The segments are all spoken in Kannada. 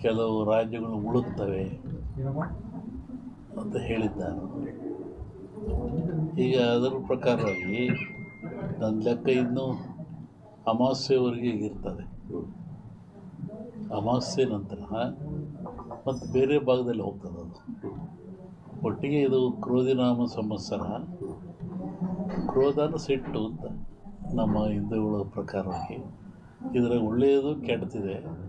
ಕೆಲವು ರಾಜ್ಯಗಳು ಮುಳುಗ್ತವೆ ಅಂತ ಹೇಳಿದ್ದಾನೆ. ಈಗ ಅದರ ಪ್ರಕಾರವಾಗಿ ನನ್ನ ಲೆಕ್ಕ ಇನ್ನೂ ಅಮಾಸ್ಯೆವರೆಗೆ ಇರ್ತದೆ. ಅಮಾಸ್ಯೆ ನಂತರ ಮತ್ತು ಬೇರೆ ಭಾಗದಲ್ಲಿ ಹೋಗ್ತದೆ ಅದು. ಒಟ್ಟಿಗೆ ಇದು ಕ್ರೋಧಿನಾಮ ಸಂವತ್ಸರ ಕ್ರೋಧನ ಸಿಟ್ಟು ಅಂತ ನಮ್ಮ ಹಿಂದೂಗಳ ಪ್ರಕಾರವಾಗಿ. ಇದರ ಒಳ್ಳೆಯದು ಕೆಟ್ಟದಿದೆ. ಆ, ಕೆ-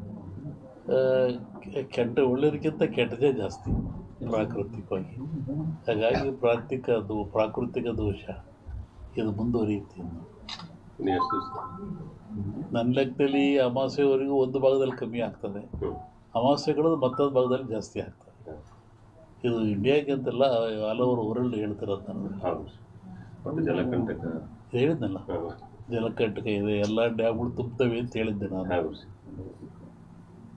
ಕೆಟ್ಟ ಒಳ್ಳೆಯದಕ್ಕಿಂತ ಕೆಟ್ಟದೇ ಜಾಸ್ತಿ ಪ್ರಾಕೃತಿಕವಾಗಿ. ಹಾಗಾಗಿ ಪ್ರಾಕೃತಿಕ ಅದು ಪ್ರಾಕೃತಿಕ ದೋಷ ಇದು ಮುಂದುವರಿಯುತ್ತೆ ನನ್ನ ಲೆಕ್ಕದಲ್ಲಿ ಅಮಾವಾಸ್ಯೆವರೆಗೂ ಒಂದು ಭಾಗದಲ್ಲಿ ಕಮ್ಮಿ ಆಗ್ತದೆ. ಹ್ಞೂ ಅಮಾವಾಸ್ಯೆಗಳು ಮತ್ತೊಂದು ಭಾಗದಲ್ಲಿ ಜಾಸ್ತಿ ಆಗ್ತದೆ. ಇದು ಇಂಡಿಯಾಗೆ ಅಂತೆಲ್ಲ ಆಲ್ ಓವರ್ ವರ್ಲ್ಡ್ ಹೇಳ್ತಿರೋದು ನಾನು. ಹೇಳಿದ್ನಲ್ಲ. ಜಲಕಂಟಕ ಇದೆ ಎಲ್ಲ ಡ್ಯಾಮ್ಗಳು ತುಂಬ್ತವೆ ಅಂತ ಹೇಳಿದ್ದೆ ನಾನು.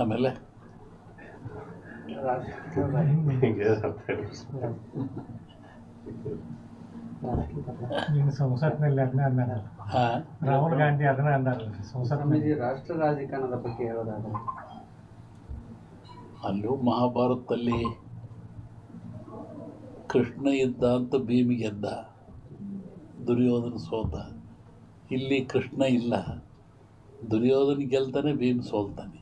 ಆಮೇಲೆ? ಸಂಸತ್ನಲ್ಲಿ ಅದನ್ನ ಅಂದಾರಲ್ಲ ರಾಹುಲ್ ಗಾಂಧಿ ಅದನ್ನ ಅಂದಾರಲ್ಲ ಸಂಸತ್ನಲ್ಲಿ. ಸ್ವಾಮೀಜಿ ರಾಷ್ಟ್ರ ರಾಜಕಾರಣದ ಬಗ್ಗೆ ಹೇಳೋದಾದ್ರೆ? ಅಲ್ಲೂ ಮಹಾಭಾರತದಲ್ಲಿ ಕೃಷ್ಣ ಇದ್ದ ಅಂತ ಭೀಮಿ ಗೆದ್ದ. ದುರ್ಯೋಧನ ಸೋತ. ಇಲ್ಲಿ ಕೃಷ್ಣ ಇಲ್ಲ. ದುರ್ಯೋಧನ ಗೆಲ್ತಾನೆ ಭೀಮ್ ಸೋಲ್ತಾನೆ.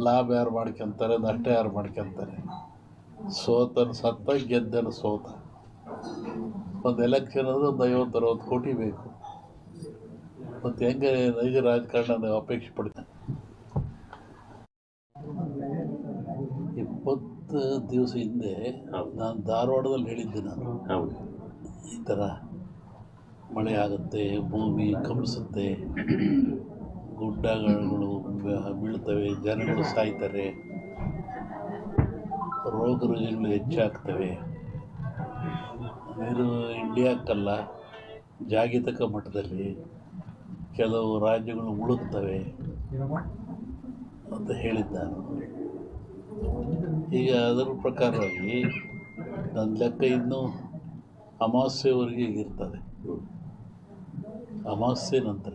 ಲಾಭ ಯಾರು ಮಾಡ್ಕೊಂತಾರೆ ನಷ್ಟ ಯಾರು ಮಾಡ್ಕೊತಾರೆ? ಸೋತನ ಸತ್ತ ಗೆದ್ದನ ಸೋತ. ಒಂದು ಎಲೆಕ್ಷನ್ ಅಂದ್ರೆ ಒಂದು ಐವತ್ತು ಅರವತ್ತು ಕೋಟಿ ಬೇಕು. ಮತ್ತು ಹೆಂಗೆ ನೈಜ ರಾಜಕಾರಣ ಅಪೇಕ್ಷೆ ಪಡ್ತಾರೆ? ಇಪ್ಪತ್ತು ದಿವಸ ಹಿಂದೆ ನಾನು ಧಾರವಾಡದಲ್ಲಿ ಹೇಳಿದ್ದೆ ನಾನು. ಈ ಥರ ಮಳೆ ಆಗುತ್ತೆ ಭೂಮಿ ಕಂಪಿಸುತ್ತೆ ಗುಡ್ಡಗಳು ಬೀಳ್ತವೆ, ಜನಗಳು ಸಾಯ್ತಾರೆ. ರೋಗ ರುಜಿನಗಳು ಹೆಚ್ಚಾಗ್ತವೆ. ಇದು ಇಂಡಿಯಾಕ್ಕಲ್ಲ ಜಾಗತಿಕ ಮಟ್ಟದಲ್ಲಿ ಕೆಲವು ರಾಜ್ಯಗಳು ಮುಳುಗ್ತವೆ ಅಂತ ಹೇಳಿದ್ದ ನಾನು ಈಗ ಅದರ ಪ್ರಕಾರವಾಗಿ ನನ್ನ ಲೆಕ್ಕ ಇನ್ನೂ ಅಮಾವಾಸ್ಯೆವರೆಗೆ ಇರ್ತದೆ. ಅಮಾವಾಸ್ಯೆ ನಂತರ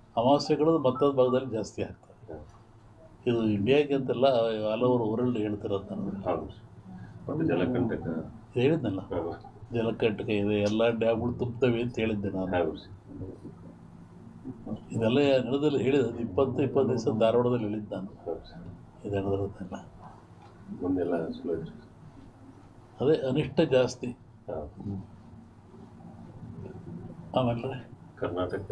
ಅಮಾವಾಸ್ಯೆಗಳು ಮತ್ತೊಂದು ಭಾಗದಲ್ಲಿ ಜಾಸ್ತಿ ಆಗ್ತದೆ. ಇದು ಇಂಡಿಯಾಗೆ ಅಂತಲ್ಲ ಹಲವರು ವರ್ಲ್ಡ್ ಹೇಳ್ತಿರೋದು ನಾನು ಹೇಳಿದ್ನಲ್ಲ. ಜಲಕಂಟಕ ಇದೆ ಎಲ್ಲ ಡ್ಯಾಮ್ಗಳು ತುಂಬ್ತವೆ ಅಂತ ಹೇಳಿದ್ದೆ ನಾನು. ಇದೆಲ್ಲ ನಡೆದಲ್ಲಿ ಹೇಳಿದ ಇಪ್ಪತ್ತು ಇಪ್ಪತ್ತು ದಿವಸ ಧಾರವಾಡದಲ್ಲಿ ಹೇಳಿದ್ದೆ ನಾನು. ಇದೆಲ್ಲ ಇದು ನಡೆದಿರೋದೆಲ್ಲ ಅದೇ ಅನಿಷ್ಟ ಜಾಸ್ತಿ. ಆಮೇಲೆ? ಕರ್ನಾಟಕ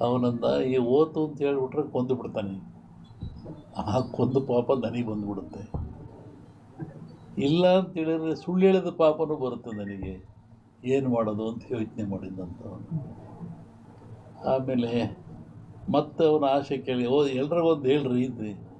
ಅವನಂದ ಈ ಓತು ಅಂತ ಹೇಳ್ಬಿಟ್ರೆ ಕೊಂದು ಬಿಡ್ತಾನೆ. ಆ ಕೊಂದು ಪಾಪ ನನಗೆ ಬಂದುಬಿಡುತ್ತೆ ಇಲ್ಲ ಅಂತ ಹೇಳಿದ್ರೆ ಸುಳ್ಳು ಹೇಳಿದ ಪಾಪನೂ ಬರುತ್ತೆ ನನಗೆ. ಏನು ಮಾಡೋದು? ಅಂತ ಯೋಚನೆ ಮಾಡಿದ್ದಂತ ಆಮೇಲೆ ಮತ್ತೆ ಅವನ ಆಸೆ ಕೇಳಿ, ಓ ಎಲ್ರಿಗೊಂದು ಹೇಳ್ರಿ ಇದು